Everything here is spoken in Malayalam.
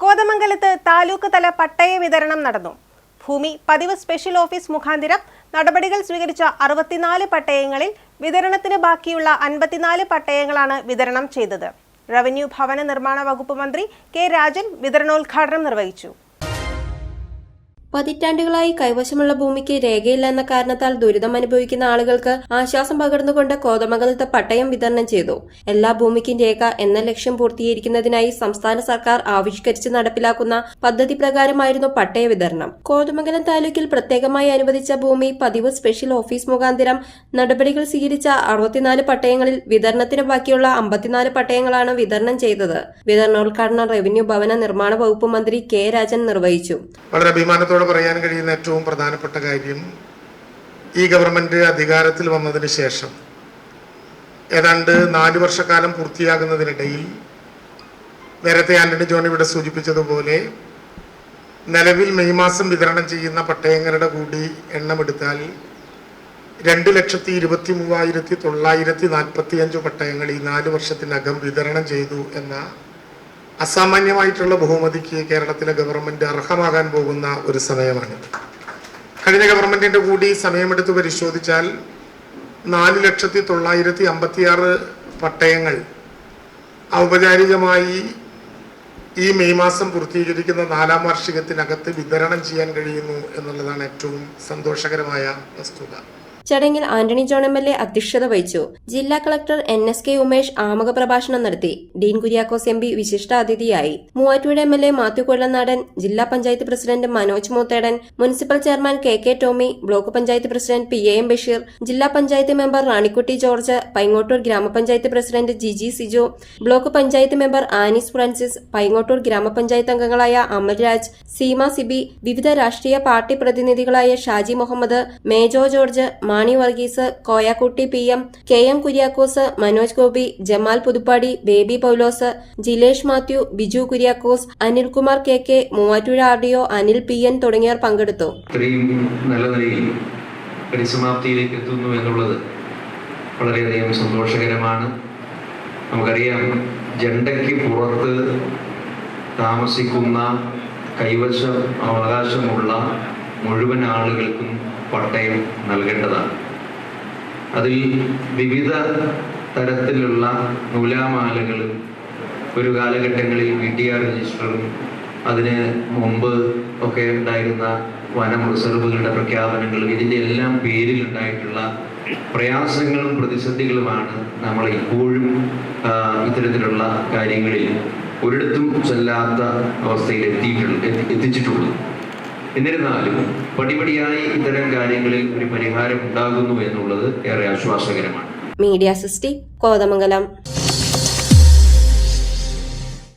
കോതമംഗലത്ത് താലൂക്ക് തല പട്ടയ വിതരണം നടന്നു. ഭൂമി പതിവ് സ്പെഷ്യൽ ഓഫീസ് മുഖാന്തിരം നടപടികൾ സ്വീകരിച്ച അറുപത്തിനാല് പട്ടയങ്ങളിൽ വിതരണത്തിന് ബാക്കിയുള്ള അൻപത്തിനാല് പട്ടയങ്ങളാണ് വിതരണം ചെയ്തത്. റവന്യൂ ഭവന നിർമ്മാണ വകുപ്പ് മന്ത്രി കെ രാജൻ വിതരണോദ്ഘാടനം നിർവഹിച്ചു. പതിറ്റാണ്ടുകളായി കൈവശമുള്ള ഭൂമിക്ക് രേഖയില്ലെന്ന കാരണത്താൽ ദുരിതം അനുഭവിക്കുന്ന ആളുകൾക്ക് ആശ്വാസം പകർന്നുകൊണ്ട് കോതമംഗലത്ത് പട്ടയം വിതരണം ചെയ്തു. എല്ലാ ഭൂമിക്കും രേഖ എന്ന ലക്ഷ്യം പൂർത്തീകരിക്കുന്നതിനായി സംസ്ഥാന സർക്കാർ ആവിഷ്കരിച്ച് നടപ്പിലാക്കുന്ന പദ്ധതി പ്രകാരമായിരുന്നു പട്ടയ വിതരണം. കോതമംഗലം താലൂക്കിൽ പ്രത്യേകമായി അനുവദിച്ച ഭൂമി പതിവ് സ്പെഷ്യൽ ഓഫീസ് മുഖാന്തരം നടപടികൾ സ്വീകരിച്ച അറുപത്തിനാല് പട്ടയങ്ങളിൽ വിതരണത്തിന് ബാക്കിയുള്ള അമ്പത്തിനാല് പട്ടയങ്ങളാണ് വിതരണം ചെയ്തത്. വിതരണോദ്ഘാടനം റവന്യൂ ഭവന നിർമ്മാണ വകുപ്പ് മന്ത്രി കെ രാജൻ നിർവഹിച്ചു. വളരെ അഭിമാനത്തോടെ പറയാൻ കഴിയുന്ന ഏറ്റവും പ്രധാനപ്പെട്ട കാര്യം ഈ ഗവൺമെന്റ് അധികാരത്തിൽ വന്നതിന് ശേഷം ഏതാണ്ട് നാല് വർഷക്കാലം പൂർത്തിയാകുന്നതിനിടയിൽ നേരത്തെ ആന്റണി ജോൺ ഇവിടെ സൂചിപ്പിച്ചതുപോലെ നിലവിൽ മെയ് മാസം വിതരണം ചെയ്യുന്ന പട്ടയങ്ങളുടെ കൂടി എണ്ണമെടുത്താൽ രണ്ട് ലക്ഷത്തി ഇരുപത്തി മൂവായിരത്തി തൊള്ളായിരത്തി നാൽപ്പത്തി അഞ്ച് പട്ടയങ്ങൾ ഈ നാല് വർഷത്തിനകം വിതരണം ചെയ്തു എന്ന അസാമാന്യമായിട്ടുള്ള ബഹുമതിക്ക് കേരളത്തിലെ ഗവൺമെന്റ് അർഹമാകാൻ പോകുന്ന ഒരു സമയമാണ്. കഴിഞ്ഞ ഗവൺമെന്റിന്റെ കൂടി സമയമെടുത്ത് പരിശോധിച്ചാൽ നാല് ലക്ഷത്തി തൊള്ളായിരത്തി അമ്പത്തിയാറ് പട്ടയങ്ങൾ ഔപചാരികമായി ഈ മെയ് മാസം പൂർത്തീകരിക്കുന്ന നാലാം വാർഷികത്തിനകത്ത് വിതരണം ചെയ്യാൻ കഴിയുന്നു എന്നുള്ളതാണ് ഏറ്റവും സന്തോഷകരമായ വസ്തുത. ചടങ്ങിൽ Antony John M L A അധ്യക്ഷത വഹിച്ചു. ജില്ലാ collector N S K Umesh ആമുഖ പ്രഭാഷണം നടത്തി. ഡീൻ കുര്യാക്കോസ് എം പി വിശിഷ്ട അതിഥിയായി Muvattupuzha M L A Mathew Kollanadan ജില്ലാ panchayat president Manoj Moothedan municipal chairman K K Tomy block panchayat president P A M Basheer ജില്ലാ പഞ്ചായത്ത് മെമ്പർ റാണിക്കുട്ടി ജോർജ് പൈങ്ങോട്ടൂർ ഗ്രാമപഞ്ചായത്ത് president Giji Siju block panchayat member Anis Francis Paingottoor ഗ്രാമപഞ്ചായത്ത് അംഗങ്ങളായ അമൽരാജ് സീമ സിബി വിവിധ രാഷ്ട്രീയ party പ്രതിനിധികളായ Shaji Muhammad Mejo George Mani Varghese Koyakutty P M K M Kuriakose Manoj Gopi Jamal Puthuppadi Baby Paulose Jilesh Mathew Biju Kuriakose Anilkumar K K Muvattur R D O Anil P N തുടങ്ങിയവർ പങ്കെടുത്തു. ഇത്രയും നല്ല പരിസമാപ്തിയിലേക്ക് എത്തുന്നു എന്നുള്ളത് വളരെയധികം സന്തോഷകരമാണ്. നമുക്കറിയാം ജണ്ടയ്ക്ക് പുറത്ത് താമസിക്കുന്ന കൈവശം അവകാശമുള്ള മുഴുവൻ ആളുകൾക്കും പട്ടയം നൽകേണ്ടതാണ്. അതിൽ വിവിധ തരത്തിലുള്ള നൂലാമാലകളും ഒരു കാലഘട്ടങ്ങളിൽ വി ടി ആർ രജിസ്റ്ററും അതിന് മുമ്പ് ഒക്കെ ഉണ്ടായിരുന്ന വനം റിസർവുകളുടെ പ്രഖ്യാപനങ്ങളും ഇതിന്റെ എല്ലാം പേരിൽ ഉണ്ടായിട്ടുള്ള പ്രയാസങ്ങളും പ്രതിസന്ധികളുമാണ് നമ്മൾ ഇപ്പോഴും ഇത്തരത്തിലുള്ള കാര്യങ്ങളിൽ ഒരിടത്തും ചെല്ലാത്ത അവസ്ഥയിൽ എത്തിയിട്ടുള്ള എത്തി- എത്തിച്ചിട്ടുള്ളത്. എന്നിരുന്നാലും പടിപടിയായി ഇത്തരം കാര്യങ്ങളിൽ ഒരു പരിഹാരം ഉണ്ടാകുന്നു എന്നുള്ളത് ഏറെ ആശ്വാസകരമാണ്. Media city Kothamangalam.